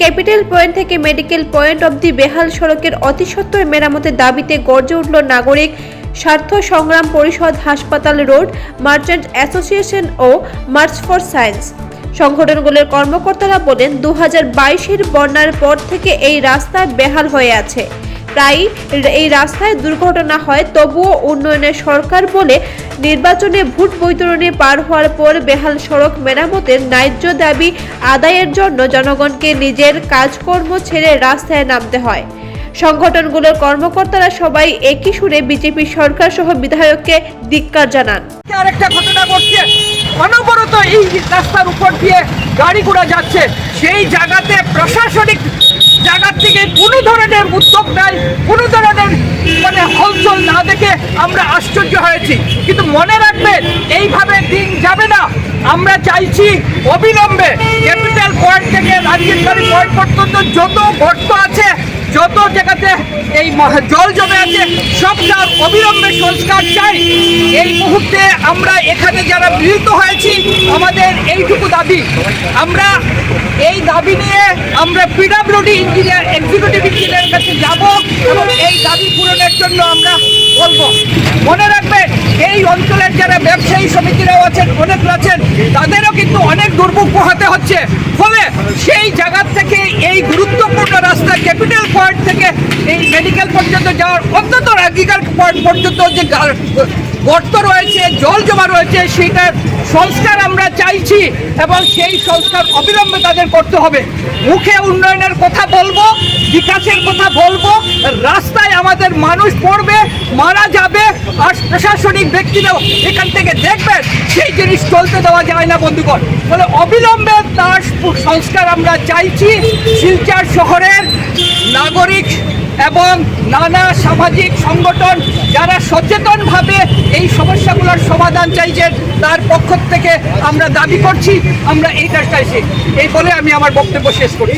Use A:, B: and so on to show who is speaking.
A: Capital point থেকে medical point অবধি বেহাল সড়কের অতিসত্বর মেরামতের দাবিতে গর্জে উঠল নাগরিক স্বার্থ সংগ্রাম পরিষদ হাসপাতাল রোড, মার্চেন্ট অ্যাসোসিয়েশন ও মার্চ ফর সায়েন্স। সংগঠনগুলোর কর্মকর্তারা বলেন দু হাজার বন্যার পর থেকে এই রাস্তা বেহাল হয়ে আছে। প্রায়ই এই রাস্তায় দুর্ঘটনা হয়, তবুও উন্নয়নের সরকার বলে নির্বাচনে ভোট বৈতরণী পার হওয়ার পর বেহাল সড়ক মেরামতের ন্যায্য দাবি আদায়ের জন্য জনগণকে নিজের কাজকর্ম ছেড়ে রাস্তায় নামতে হয়। সংগঠনগুলোর কর্মকর্তারা সবাই একই সুরে বিজেপি সরকার সহ বিধায়ককে ধিক্কার জানান।
B: আরেকটা ঘটনা ঘটছে। অনবরত এই রাস্তার উপর দিয়ে গাড়ি ঘোড়া যাচ্ছে। সেই জায়গাতে প্রশাসনিক জায়গার থেকে কোনো ধরনের উদ্যোগ নাই, কোনো ধরনের মানে হলচল না দেখে আমরা আশ্চর্য হয়েছি। কিন্তু মনে রাখবেন এইভাবে দিন যাবে না। আমরা চাইছি অবিলম্বে ক্যাপিটাল পয়েন্ট থেকে রাজগীরবাড়ি পয়েন্ট পর্যন্ত যত গর্ত আছে যত জায়গাতে এই জল জমে আছে সবটার অবিলম্বে সংস্কার চাই। এই মুহূর্তে আমরা এখানে যারা মিলিত হয়েছি, আমাদের এইটুকু দাবি। আমরা এই দাবি নিয়ে আমরা পিডাব্লিউডি ইঞ্জিনিয়ার এক্সিকিউটিভ ইঞ্জিনিয়ারের কাছে যাব এবং এই দাবি পূরণের জন্য আমরা বলব। মনে রাখবেন এই অঞ্চলের যারা ব্যবসায়ী সমিতিরাও আছেন অনেক আছেন, তাদেরও কিন্তু অনেক দুর্ভোগ পোহাতে হচ্ছে। ফলে সেই জায়গার থেকে এই গুরুত্বপূর্ণ রাস্তা ক্যাপিটাল পয়েন্ট থেকে এই মেডিকেল পর্যন্ত যাওয়ার অন্তত রাগিকাল পয়েন্ট পর্যন্ত যে গর্ত রয়েছে, জল জমা রয়েছে সেটার সংস্কার আমরা চাইছি এবং সেই সংস্কার অবিলম্বে তাদের করতে হবে। মুখে উন্নয়নের কথা বলব, বিকাশের কথা বলব, রাস্তায় আমাদের মানুষ পড়বে, মারা যাবে, আর প্রশাসনিক ব্যক্তিরাও এখান থেকে দেখবেন সেই জিনিস চলতে দেওয়া যায় না বন্ধুগণ। ফলে অবিলম্বে তার সংস্কার আমরা চাইছি শিলচর শহরের নাগরিক এবং নানা সামাজিক সংগঠন যারা সচেতনভাবে এই সমস্যাগুলোর সমাধান চাইছেন তার পক্ষ থেকে আমরা দাবি করছি, আমরা এইটা চাইছি। এই বলে আমি আমার বক্তব্য শেষ করি